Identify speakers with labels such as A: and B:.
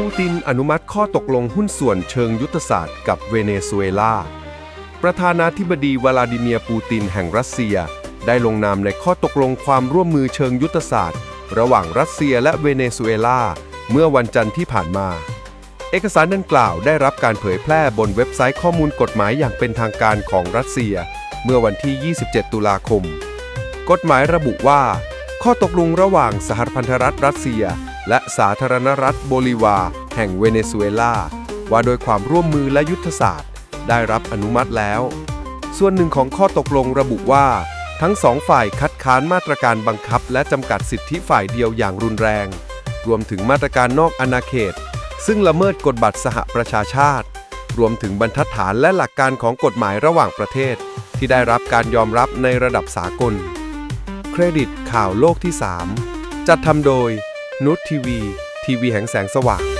A: ปูตินอนุมัติข้อตกลงหุ้นส่วนเชิงยุทธศาสตร์กับเวเนซุเอลา ประธานาธิบดีวลาดิเมียร์ปูตินแห่งรัสเซีย ได้ลงนามในข้อตกลงความร่วมมือเชิงยุทธศาสตร์ ระหว่างรัสเซียและเวเนซุเอลา เมื่อวันจันทร์ที่ผ่านมา เอกสารดังกล่าวได้รับการเผยแพร่บนเว็บไซต์ข้อมูลกฎหมายอย่างเป็นทางการของรัสเซีย เมื่อวันที่ 27 ตุลาคม กฎหมายระบุว่า ข้อตกลงระหว่างสหพันธรัฐรัสเซีย และสาธารณรัฐโบลิวา แห่งเวเนซุเอลา ว่าโดยความร่วมมือและยุทธศาสตร์ ได้รับอนุมัติแล้ว ส่วนหนึ่งของข้อตกลงระบุว่า ทั้งสองฝ่ายคัดค้านมาตรการบังคับ และจำกัดสิทธิฝ่ายเดียวอย่างรุนแรง รวมถึงมาตรการนอกอาณาเขต ซึ่งละเมิดกฎบัตรสหประชาชาติ รวมถึงบรรทัดฐานและหลักการของกฎหมายระหว่างประเทศ ที่ได้รับการยอมรับในระดับสากล เครดิตข่าวโลกที่ 3 จัดทำโดย นุชทีวี ทีวีแห่งแสงสว่าง